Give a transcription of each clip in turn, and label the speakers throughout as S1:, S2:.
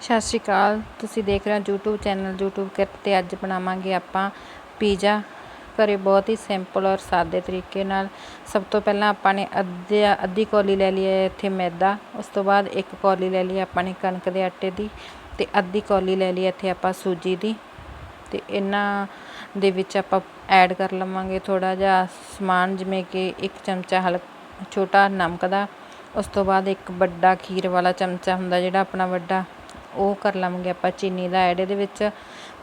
S1: ਸਤਿ ਸ਼੍ਰੀ ਅਕਾਲ। ਤੁਸੀਂ ਦੇਖ ਰਹੇ ਹੋ YouTube ਚੈਨਲ YouTube ਕਿਰਤ ਤੇ ਅੱਜ ਬਣਾਵਾਂਗੇ ਆਪਾਂ ਪੀਜ਼ਾ ਘਰੇ ਬਹੁਤ ਹੀ ਸਿੰਪਲ ਔਰ ਸਾਦੇ ਤਰੀਕੇ ਨਾਲ। ਸਭ ਤੋਂ ਪਹਿਲਾਂ ਆਪਾਂ ਨੇ ਅੱਧੀ ਅੱਧੀ ਕੌਲੀ ਲੈ ਲਈ ਹੈ ਇੱਥੇ ਮੈਦਾ। ਉਸ ਤੋਂ ਬਾਅਦ ਇੱਕ ਕੌਲੀ ਲੈ ਲਈ ਆਪਾਂ ਨੇ ਕਣਕ ਦੇ ਆਟੇ ਦੀ ਤੇ ਅੱਧੀ ਕੌਲੀ ਲੈ ਲਈ ਇੱਥੇ ਆਪਾਂ ਸੂਜੀ ਦੀ। ਤੇ ਇਹਨਾਂ ਦੇ ਵਿੱਚ ਆਪਾਂ ਐਡ ਕਰ ਲਵਾਂਗੇ ਥੋੜਾ ਜਿਹਾ ਸਮਾਨ, ਜਿਵੇਂ ਕਿ ਇੱਕ ਚਮਚਾ ਹਲ ਛੋਟਾ ਨਮਕ ਦਾ। ਉਸ ਤੋਂ ਬਾਅਦ ਇੱਕ ਵੱਡਾ ਖੀਰ ਵਾਲਾ ਚਮਚਾ ਹੁੰਦਾ ਜਿਹੜਾ ਆਪਣਾ ਵੱਡਾ ਉਹ ਕਰ ਲਵਾਂਗੇ ਆਪਾਂ ਚੀਨੀ ਦਾ ਐਡ ਇਹਦੇ ਵਿੱਚ।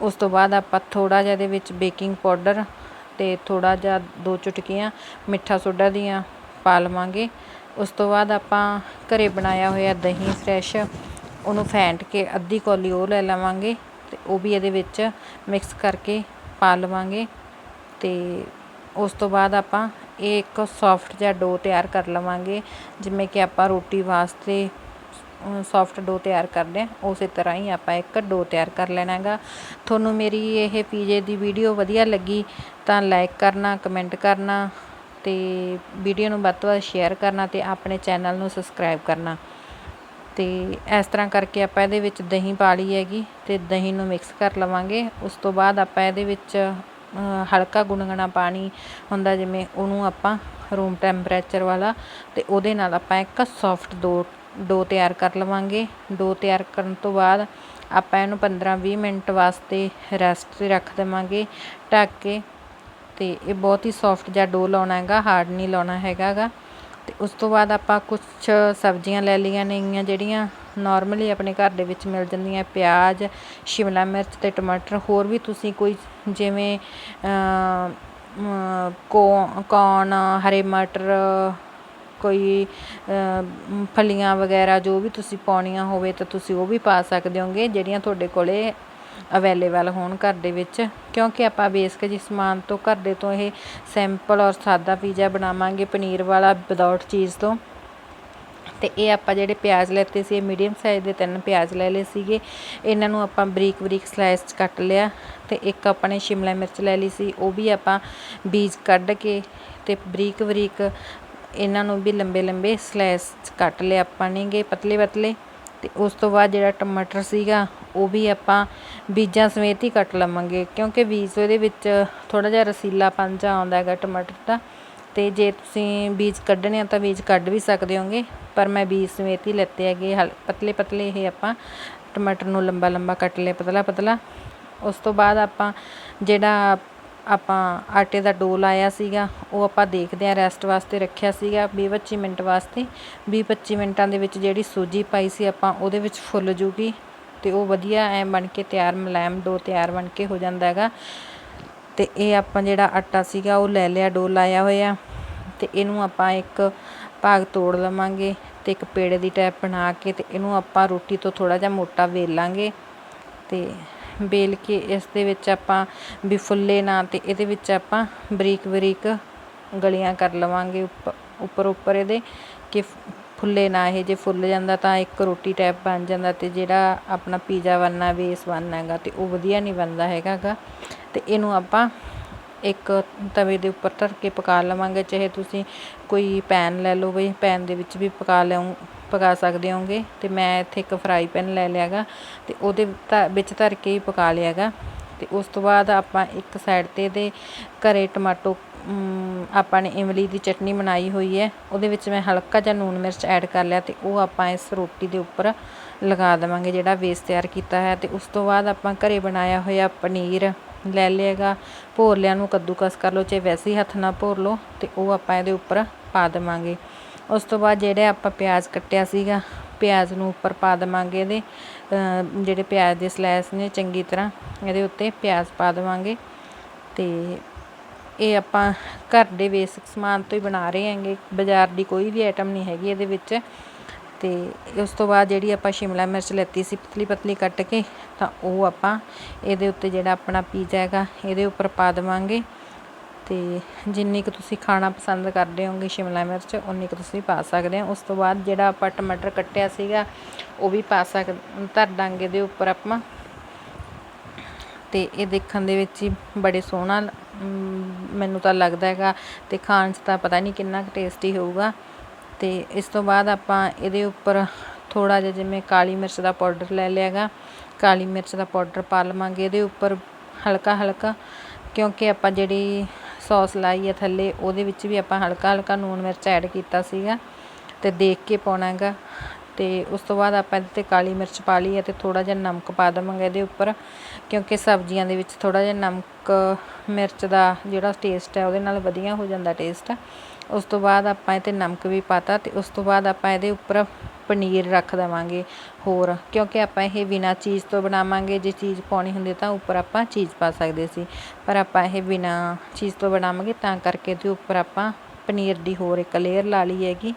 S1: ਉਸ ਤੋਂ ਬਾਅਦ ਆਪਾਂ ਥੋੜਾ ਜਿਹਾ ਇਹਦੇ ਵਿੱਚ ਬੇਕਿੰਗ ਪਾਊਡਰ ਤੇ ਥੋੜਾ ਜਿਹਾ ਦੋ ਚੁਟਕੀਆਂ ਮਿੱਠਾ ਸੋਡਾ ਦੀਆਂ ਪਾ ਲਵਾਂਗੇ। ਉਸ ਤੋਂ ਬਾਅਦ ਆਪਾਂ ਘਰੇ ਬਣਾਇਆ ਹੋਇਆ ਦਹੀਂ ਫਰੈਸ਼ ਉਹਨੂੰ ਫੈਂਟ ਕੇ ਅੱਧੀ ਕੌਲੀ ਉਹ ਲੈ ਲਵਾਂਗੇ ਤੇ ਉਹ ਵੀ ਇਹਦੇ ਵਿੱਚ ਮਿਕਸ ਕਰਕੇ ਪਾ ਲਵਾਂਗੇ। ਤੇ ਉਸ ਤੋਂ ਬਾਅਦ ਆਪਾਂ ਇਹ ਇੱਕ ਸੌਫਟ ਜਿਹਾ ਡੋ ਤਿਆਰ ਕਰ ਲਵਾਂਗੇ। ਜਿਵੇਂ ਕਿ ਆਪਾਂ ਰੋਟੀ ਵਾਸਤੇ ਸੌਫਟ ਡੋ ਤਿਆਰ ਕਰਦੇ ਹਾਂ। ਉਸੇ ਤਰ੍ਹਾਂ ਹੀ ਆਪਾਂ ਇੱਕ ਡੋ ਤਿਆਰ ਕਰ ਲੈਣਾ ਹੈਗਾ। ਤੁਹਾਨੂੰ ਮੇਰੀ ਇਹ ਪੀਜੇ ਦੀ ਵੀਡੀਓ ਵਧੀਆ ਲੱਗੀ ਤਾਂ ਲਾਈਕ ਕਰਨਾ ਕਮੈਂਟ ਕਰਨਾ ਅਤੇ ਵੀਡੀਓ ਨੂੰ ਵੱਧ ਤੋਂ ਵੱਧ ਸ਼ੇਅਰ ਕਰਨਾ ਅਤੇ ਆਪਣੇ ਚੈਨਲ ਨੂੰ ਸਬਸਕ੍ਰਾਈਬ ਕਰਨਾ। ਤੇ ਇਸ ਤਰ੍ਹਾਂ ਕਰਕੇ ਆਪਾਂ ਇਹਦੇ ਵਿੱਚ ਦਹੀਂ ਪਾ ਲਈ ਹੈਗੀ ਤੇ ਦਹੀਂ ਨੂੰ ਮਿਕਸ ਕਰ ਲਵਾਂਗੇ। ਉਸ ਤੋਂ ਬਾਅਦ ਆਪਾਂ ਇਹਦੇ ਵਿੱਚ ਹਲਕਾ ਗੁਨਗੁਣਾ ਪਾਣੀ ਹੁੰਦਾ ਜਿਵੇਂ ਉਹਨੂੰ ਆਪਾਂ ਰੂਮ ਟੈਂਪਰੇਚਰ ਵਾਲਾ ਤੇ ਉਹਦੇ ਨਾਲ ਆਪਾਂ ਇੱਕ ਸੌਫਟ ਦੋ ਡੋ ਤਿਆਰ ਕਰ ਲਵਾਂਗੇ। ਡੋ ਤਿਆਰ ਕਰਨ ਤੋਂ ਬਾਅਦ ਆਪਾਂ ਇਹਨੂੰ 15-20 ਮਿੰਟ ਵਾਸਤੇ ਰੈਸਟ ਤੇ ਰੱਖ ਦੇਵਾਂਗੇ। ਢੱਕ ਕੇ ਤੇ ਇਹ ਬਹੁਤ ਹੀ ਸੌਫਟ ਜਿਹਾ ਡੋ ਲਾਉਣਾ ਹੈਗਾ ਹਾਰਡ ਨਹੀਂ ਲਾਉਣਾ ਹੈਗਾਗਾ। ਤੇ ਉਸ ਤੋਂ ਬਾਅਦ ਆਪਾਂ ਕੁਝ ਸਬਜ਼ੀਆਂ ਲੈ ਲਈਆਂ ਨੇਗੀਆਂ ਜਿਹੜੀਆਂ ਨਾਰਮਲੀ ਆਪਣੇ ਘਰ ਦੇ ਵਿੱਚ ਮਿਲ ਜਾਂਦੀਆਂ, ਪਿਆਜ਼, ਸ਼ਿਮਲਾ ਮਿਰਚ ਤੇ ਟਮਾਟਰ। ਹੋਰ ਵੀ ਤੁਸੀਂ ਕੋਈ ਜਿਵੇਂ ਕੌਣ, ਹਰੇ ਮਟਰ ਕੋਈ ਫਲੀਆਂ ਵਗੈਰਾ ਜੋ ਵੀ ਤੁਸੀਂ ਪਾਉਣੀਆਂ ਹੋਵੇ ਤਾਂ ਤੁਸੀਂ ਉਹ ਵੀ ਪਾ ਸਕਦੇ ਹੋਗੇ, ਜਿਹੜੀਆਂ ਤੁਹਾਡੇ ਕੋਲੇ ਅਵੇਲੇਬਲ ਹੋਣ ਘਰ ਦੇ ਵਿੱਚ। ਕਿਉਂਕਿ ਆਪਾਂ ਬੇਸਕ ਜਿਸ ਸਮਾਨ ਤੋਂ ਘਰ ਦੇ ਤੋਂ ਇਹ ਸਿੰਪਲ ਔਰ ਸਾਦਾ ਪੀਜ਼ਾ ਬਣਾਵਾਂਗੇ ਪਨੀਰ ਵਾਲਾ ਵਿਦਆਊਟ ਚੀਜ਼ ਤੋਂ। ਤੇ ਇਹ ਆਪਾਂ ਜਿਹੜੇ ਪਿਆਜ਼ ਲੈਤੇ ਸੀ, ਇਹ ਮੀਡੀਅਮ ਸਾਈਜ਼ ਦੇ ਤਿੰਨ ਪਿਆਜ਼ ਲੈ ਲਏ ਸੀਗੇ। ਇਹਨਾਂ ਨੂੰ ਆਪਾਂ ਬਰੀਕ ਬਰੀਕ ਸਲਾਈਸ 'ਚ ਕੱਟ ਲਿਆ ਤੇ ਇੱਕ ਆਪਾਂ ਨੇ ਸ਼ਿਮਲਾ ਮਿਰਚ ਲੈ ਲਈ ਸੀ, ਉਹ ਵੀ ਆਪਾਂ ਬੀਜ ਕੱਢ ਕੇ ਤੇ ਬਰੀਕ ਬਰੀਕ ਇਹਨਾਂ ਨੂੰ ਵੀ ਲੰਬੇ ਲੰਬੇ ਸਲੈਸ 'ਚ ਕੱਟ ਲਿਆ ਆਪਾਂ ਨੇਗੇ ਪਤਲੇ ਪਤਲੇ ਅਤੇ ਉਸ ਤੋਂ ਬਾਅਦ ਜਿਹੜਾ ਟਮਾਟਰ ਸੀਗਾ ਉਹ ਵੀ ਆਪਾਂ ਬੀਜਾਂ ਸਮੇਤ ਹੀ ਕੱਟ ਲਵਾਂਗੇ ਕਿਉਂਕਿ ਬੀਜ ਉਹਦੇ ਵਿੱਚ ਥੋੜ੍ਹਾ ਜਿਹਾ ਰਸੀਲਾਪਨ ਜਿਹਾ ਆਉਂਦਾ ਹੈਗਾ ਟਮਾਟਰ ਦਾ ਅਤੇ ਜੇ ਤੁਸੀਂ ਬੀਜ ਕੱਢਣੇ ਆ ਤਾਂ ਬੀਜ ਕੱਢ ਵੀ ਸਕਦੇ ਹੋਗੇ, ਪਰ ਮੈਂ ਬੀਜ ਸਮੇਤ ਹੀ ਲੈਤੇ ਹੈਗੇ ਹਲ, ਪਤਲੇ ਪਤਲੇ ਇਹ ਆਪਾਂ ਟਮਾਟਰ ਨੂੰ ਲੰਬਾ ਲੰਬਾ ਕੱਟ ਲਿਆ ਪਤਲਾ ਪਤਲਾ। ਉਸ ਤੋਂ ਬਾਅਦ ਆਪਾਂ ਜਿਹੜਾ ਆਪਾਂ ਆਟੇ ਦਾ ਡੋ ਲਾਇਆ ਸੀਗਾ, ਉਹ ਆਪਾਂ ਦੇਖਦੇ ਹਾਂ ਰੈਸਟ ਵਾਸਤੇ ਰੱਖਿਆ ਸੀਗਾ ਵੀਹ ਪੱਚੀ ਮਿੰਟ ਵਾਸਤੇ। ਵੀਹ ਪੱਚੀ ਮਿੰਟਾਂ ਦੇ ਵਿੱਚ ਜਿਹੜੀ ਸੂਜੀ ਪਾਈ ਸੀ ਆਪਾਂ, ਉਹਦੇ ਵਿੱਚ ਫੁੱਲ ਜੂਗੀ ਅਤੇ ਉਹ ਵਧੀਆ ਐਂ ਬਣ ਕੇ ਤਿਆਰ ਮੁਲਾਇਮ ਡੋ ਤਿਆਰ ਬਣ ਕੇ ਹੋ ਜਾਂਦਾ ਹੈਗਾ। ਅਤੇ ਇਹ ਆਪਾਂ ਜਿਹੜਾ ਆਟਾ ਸੀਗਾ, ਉਹ ਲੈ ਲਿਆ ਡੋ ਲਾਇਆ ਹੋਇਆ। ਅਤੇ ਇਹਨੂੰ ਆਪਾਂ ਇੱਕ ਭਾਗ ਤੋੜ ਲਵਾਂਗੇ ਅਤੇ ਇੱਕ ਪੇੜੇ ਦੀ ਟੈਪ ਬਣਾ ਕੇ ਅਤੇ ਇਹਨੂੰ ਆਪਾਂ ਰੋਟੀ ਤੋਂ ਥੋੜ੍ਹਾ ਜਿਹਾ ਮੋਟਾ ਵੇਲ ਲਾਂਗੇ ਤੇ ਵੇਲ ਕੇ ਇਸ ਦੇ ਵਿੱਚ ਆਪਾਂ ਵੀ ਫੁੱਲੇ ਨਾ ਅਤੇ ਇਹਦੇ ਵਿੱਚ ਆਪਾਂ ਬਰੀਕ ਬਰੀਕ ਗਲੀਆਂ ਕਰ ਲਵਾਂਗੇ ਉੱਪ, ਉੱਪਰ ਉੱਪਰ ਇਹਦੇ ਕਿ ਫੁੱਲੇ ਨਾ ਇਹ ਜੇ ਫੁੱਲ ਜਾਂਦਾ ਤਾਂ ਇੱਕ ਰੋਟੀ ਟਾਈਪ ਬਣ ਜਾਂਦਾ ਅਤੇ ਜਿਹੜਾ ਆਪਣਾ ਪੀਜ਼ਾ ਬਣਨਾ, ਬੇਸ ਬਣਨਾ ਹੈਗਾ ਅਤੇ ਉਹ ਵਧੀਆ ਨਹੀਂ ਬਣਦਾ ਹੈਗਾਗਾ ਅਤੇ ਇਹਨੂੰ ਆਪਾਂ ਇੱਕ ਤਵੇ ਦੇ ਉੱਪਰ ਧਰ ਕੇ ਪਕਾ ਲਵਾਂਗੇ, ਚਾਹੇ ਤੁਸੀਂ ਕੋਈ ਪੈਨ ਲੈ ਲਓ ਬਈ, ਪੈਨ ਦੇ ਵਿੱਚ ਵੀ ਪਕਾ ਲਿਓ ਪਕਾ ਸਕਦੇ ਹੋਗੇ ਤੇ ਮੈਂ ਇੱਥੇ ਇੱਕ ਫਰਾਈ ਪੈਨ ਲੈ ਲਿਆਗਾ ਤੇ ਉਹਦੇ ਵਿੱਚ ਧਰ ਕੇ ਹੀ ਪਕਾ ਲਿਆਗਾ ਤੇ ਉਸ ਤੋਂ ਬਾਅਦ ਆਪਾਂ ਇੱਕ ਸਾਈਡ ਤੇ ਇਹਦੇ ਘਰੇ ਟਮਾਟੋ ਆਪਾਂ ਨੇ ਇਮਲੀ ਦੀ ਚਟਨੀ ਬਣਾਈ ਹੋਈ ਹੈ, ਉਹਦੇ ਵਿੱਚ ਮੈਂ ਹਲਕਾ ਜਿਹਾ ਨੂਨ ਮਿਰਚ ਐਡ ਕਰ ਲਿਆ ਤੇ ਉਹ ਆਪਾਂ ਇਸ ਰੋਟੀ ਦੇ ਉੱਪਰ ਲਗਾ ਦੇਵਾਂਗੇ ਜਿਹੜਾ ਵੇਸ ਤਿਆਰ ਕੀਤਾ ਹੈ ਤੇ ਉਸ ਤੋਂ ਬਾਅਦ ਆਪਾਂ ਘਰੇ ਬਣਾਇਆ ਹੋਇਆ ਪਨੀਰ ਲੈ ਲਿਆਗਾ ਭੋਰ ਲਿਆਂ ਨੂੰ ਕੱਦੂਕਸ ਕਰ ਲਓ, ਚਾਹੇ ਵੈਸੇ ਹੀ ਹੱਥ ਨਾਲ ਭੋਰ ਲਓ ਤੇ ਉਹ ਆਪਾਂ ਇਹਦੇ ਉੱਪਰ ਪਾ ਦੇਵਾਂਗੇ। ਉਸ ਤੋਂ ਬਾਅਦ ਜਿਹੜੇ ਆਪਾਂ ਪਿਆਜ਼ ਕੱਟਿਆ ਸੀਗਾ, ਪਿਆਜ਼ ਨੂੰ ਉੱਪਰ ਪਾ ਦੇਵਾਂਗੇ ਇਹਦੇ ਜਿਹੜੇ ਪਿਆਜ਼ ਦੇ ਸਲਾਈਸ ਨੇ ਚੰਗੀ ਤਰ੍ਹਾਂ, ਇਹਦੇ ਉੱਤੇ ਪਿਆਜ਼ ਪਾ ਦੇਵਾਂਗੇ ਤੇ ਇਹ ਆਪਾਂ ਘਰ ਦੇ ਬੇਸਿਕ ਸਮਾਨ ਤੋਂ ਹੀ ਬਣਾ ਰਹੇ ਹਾਂਗੇ, ਬਾਜ਼ਾਰ ਦੀ ਕੋਈ ਵੀ ਆਈਟਮ ਨਹੀਂ ਹੈਗੀ ਇਹਦੇ ਵਿੱਚ ਤੇ ਉਸ ਤੋਂ ਬਾਅਦ ਜਿਹੜੀ ਆਪਾਂ ਸ਼ਿਮਲਾ ਮਿਰਚ ਲੈਤੀ ਸੀ ਪਤਲੀ ਪਤਲੀ ਕੱਟ ਕੇ, ਤਾਂ ਉਹ ਆਪਾਂ ਇਹਦੇ ਉੱਤੇ ਜਿਹੜਾ ਆਪਣਾ ਪੀਜ਼ਾ ਹੈਗਾ, ਇਹਦੇ ਉੱਪਰ ਪਾ ਦੇਵਾਂਗੇ ਅਤੇ ਜਿੰਨੀ ਕੁ ਤੁਸੀਂ ਖਾਣਾ ਪਸੰਦ ਕਰਦੇ ਹੋਗੇ ਸ਼ਿਮਲਾ ਮਿਰਚ, ਉਨੀ ਕੁ ਤੁਸੀਂ ਪਾ ਸਕਦੇ ਹੋ। ਉਸ ਤੋਂ ਬਾਅਦ ਜਿਹੜਾ ਆਪਾਂ ਟਮਾਟਰ ਕੱਟਿਆ ਸੀਗਾ, ਉਹ ਵੀ ਪਾ ਸਕ, ਧਰ ਦਾਂਗੇ ਦੇ ਉੱਪਰ ਆਪਾਂ। ਅਤੇ ਇਹ ਦੇਖਣ ਦੇ ਵਿੱਚ ਹੀ ਬੜੇ ਸੋਹਣਾ ਮੈਨੂੰ ਤਾਂ ਲੱਗਦਾ ਹੈਗਾ ਅਤੇ ਖਾਣ 'ਚ ਤਾਂ ਪਤਾ ਨਹੀਂ ਕਿੰਨਾ ਕੁ ਟੇਸਟੀ ਹੋਊਗਾ। ਅਤੇ ਇਸ ਤੋਂ ਬਾਅਦ ਆਪਾਂ ਇਹਦੇ ਉੱਪਰ ਥੋੜ੍ਹਾ ਜਿਹਾ ਜਿਵੇਂ ਕਾਲੀ ਮਿਰਚ ਦਾ ਪਾਊਡਰ ਲੈ ਲਿਆ ਗਾ ਕਾਲੀ ਮਿਰਚ ਦਾ ਪਾਊਡਰ ਪਾ ਲਵਾਂਗੇ ਇਹਦੇ ਉੱਪਰ ਹਲਕਾ ਹਲਕਾ ਕਿਉਂਕਿ ਆਪਾਂ ਜਿਹੜੀ ਸੌਸ ਲਾਈ ਹੈ ਥੱਲੇ, ਉਹਦੇ ਵਿੱਚ ਵੀ ਆਪਾਂ ਹਲਕਾ ਹਲਕਾ ਲੂਣ ਮਿਰਚ ਐਡ ਕੀਤਾ ਸੀਗਾ ਅਤੇ ਦੇਖ ਕੇ ਪਾਉਣਾ ਹੈਗਾ। ਅਤੇ ਉਸ ਤੋਂ ਬਾਅਦ ਆਪਾਂ ਇਹਦੇ 'ਤੇ ਕਾਲੀ ਮਿਰਚ ਪਾ ਲਈ ਹੈ ਅਤੇ ਥੋੜ੍ਹਾ ਜਿਹਾ ਨਮਕ ਪਾ ਦੇਵਾਂਗੇ ਇਹਦੇ ਉੱਪਰ, ਕਿਉਂਕਿ ਸਬਜ਼ੀਆਂ ਦੇ ਵਿੱਚ ਥੋੜ੍ਹਾ ਜਿਹਾ ਨਮਕ, ਮਿਰਚ ਦਾ ਜਿਹੜਾ ਟੇਸਟ ਹੈ ਉਹਦੇ ਨਾਲ ਵਧੀਆ ਹੋ ਜਾਂਦਾ ਟੇਸਟ ਉਸ ਤੋਂ ਬਾਅਦ ਆਪਾਂ ਇਹ 'ਤੇ ਨਮਕ ਵੀ ਪਾਤਾ ਅਤੇ ਉਸ ਤੋਂ ਬਾਅਦ ਆਪਾਂ ਇਹਦੇ ਉੱਪਰ ਪਨੀਰ ਰੱਖ ਦੇਵਾਂਗੇ ਹੋਰ, ਕਿਉਂਕਿ ਆਪਾਂ ਇਹ ਬਿਨਾਂ ਚੀਜ਼ ਤੋਂ ਬਣਾਵਾਂਗੇ, ਜੇ ਚੀਜ਼ ਪਾਉਣੀ ਹੁੰਦੀ ਤਾਂ ਉੱਪਰ ਆਪਾਂ ਚੀਜ਼ ਪਾ ਸਕਦੇ ਸੀ। ਪਰ ਆਪਾਂ ਇਹ ਬਿਨਾਂ ਚੀਜ਼ ਤੋਂ ਬਣਾਵਾਂਗੇ ਤਾਂ ਕਰਕੇ ਇਹਦੇ ਉੱਪਰ ਆਪਾਂ ਪਨੀਰ ਦੀ ਹੋਰ ਇੱਕ ਲੇਅਰ ਲਾ ਲਈ ਹੈਗੀ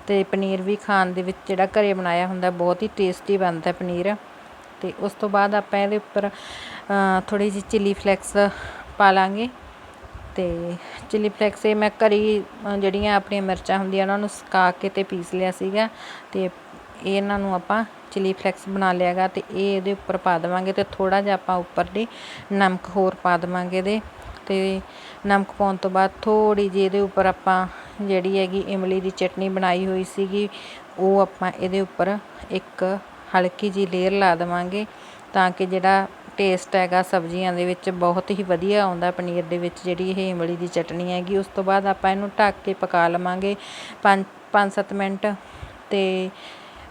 S1: ਅਤੇ ਪਨੀਰ ਵੀ ਖਾਣ ਦੇ ਵਿੱਚ ਜਿਹੜਾ ਘਰੇ ਬਣਾਇਆ ਹੁੰਦਾ ਬਹੁਤ ਹੀ ਟੇਸਟੀ ਬਣਦਾ ਪਨੀਰ। ਅਤੇ ਉਸ ਤੋਂ ਬਾਅਦ ਆਪਾਂ ਇਹਦੇ ਉੱਪਰ ਥੋੜ੍ਹੀ ਜਿਹੀ ਚਿੱਲੀ ਫਲੈਕਸ ਪਾ ਲਾਂਗੇ। ਅਤੇ ਚਿੱਲੀ ਫਲੈਕਸ ਇਹ ਮੈਂ ਘਰ ਹੀ ਜਿਹੜੀਆਂ ਆਪਣੀਆਂ ਮਿਰਚਾਂ ਹੁੰਦੀਆਂ ਉਹਨਾਂ ਨੂੰ ਸੁਕਾ ਕੇ ਅਤੇ ਪੀਸ ਲਿਆ ਸੀਗਾ ਅਤੇ ਇਹਨਾਂ ਨੂੰ ਆਪਾਂ ਚਿੱਲੀ ਫਲੈਕਸ ਬਣਾ ਲਿਆ ਗਾ ਅਤੇ ਇਹ ਇਹਦੇ ਉੱਪਰ ਪਾ ਦੇਵਾਂਗੇ ਅਤੇ ਥੋੜ੍ਹਾ ਜਿਹਾ ਆਪਾਂ ਉੱਪਰ ਦੀ ਨਮਕ ਹੋਰ ਪਾ ਦੇਵਾਂਗੇ ਇਹਦੇ ਅਤੇ ਨਮਕ ਪਾਉਣ ਤੋਂ ਬਾਅਦ ਥੋੜ੍ਹੀ ਜਿਹੀ ਇਹਦੇ ਉੱਪਰ ਆਪਾਂ ਜਿਹੜੀ ਹੈਗੀ ਇਮਲੀ ਦੀ ਚਟਨੀ ਬਣਾਈ ਹੋਈ ਸੀਗੀ, ਉਹ ਆਪਾਂ ਇਹਦੇ ਉੱਪਰ ਇੱਕ ਹਲਕੀ ਜਿਹੀ ਲੇਅਰ ਲਾ ਦੇਵਾਂਗੇ ਤਾਂ ਕਿ ਜਿਹੜਾ ਟੇਸਟ ਹੈਗਾ ਸਬਜ਼ੀਆਂ ਦੇ ਵਿੱਚ, ਬਹੁਤ ਹੀ ਵਧੀਆ ਆਉਂਦਾ ਪਨੀਰ ਦੇ ਵਿੱਚ ਜਿਹੜੀ ਇਹ ਇਮਲੀ ਦੀ ਚਟਨੀ ਹੈਗੀ। ਉਸ ਤੋਂ ਬਾਅਦ ਆਪਾਂ ਇਹਨੂੰ ਢੱਕ ਕੇ ਪਕਾ ਲਵਾਂਗੇ ਪੰਜ ਪੰਜ ਸੱਤ ਮਿੰਟ ਅਤੇ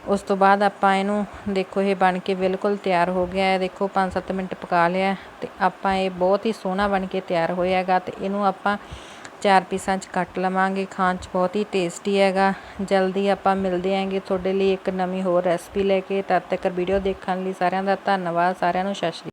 S1: ਉਸ ਤੋਂ ਬਾਅਦ ਆਪਾਂ ਇਹਨੂੰ, ਦੇਖੋ ਇਹ ਬਣ ਕੇ ਬਿਲਕੁਲ ਤਿਆਰ ਹੋ ਗਿਆ ਹੈ। ਦੇਖੋ 5-7 ਮਿੰਟ ਪਕਾ ਲਿਆ ਅਤੇ ਆਪਾਂ ਇਹ ਬਹੁਤ ਹੀ ਸੋਹਣਾ ਬਣ ਕੇ ਤਿਆਰ ਹੋਇਆ ਹੈਗਾ ਅਤੇ ਇਹਨੂੰ ਆਪਾਂ ਚਾਰ ਪੀਸਾਂ 'ਚ ਕੱਟ ਲਵਾਂਗੇ। ਖਾਣ 'ਚ ਬਹੁਤ ਹੀ ਟੇਸਟੀ ਹੈਗਾ। ਜਲਦੀ ਆਪਾਂ ਮਿਲਦੇ ਆਂਗੇ ਤੁਹਾਡੇ ਲਈ ਇੱਕ ਨਵੀਂ ਹੋਰ ਰੈਸਪੀ ਲੈ ਕੇ। ਤਦ ਤੱਕ ਵੀਡੀਓ ਦੇਖਣ ਲਈ ਸਾਰਿਆਂ ਦਾ ਧੰਨਵਾਦ। ਸਾਰਿਆਂ ਨੂੰ ਸਤਿ ਸ਼੍ਰੀ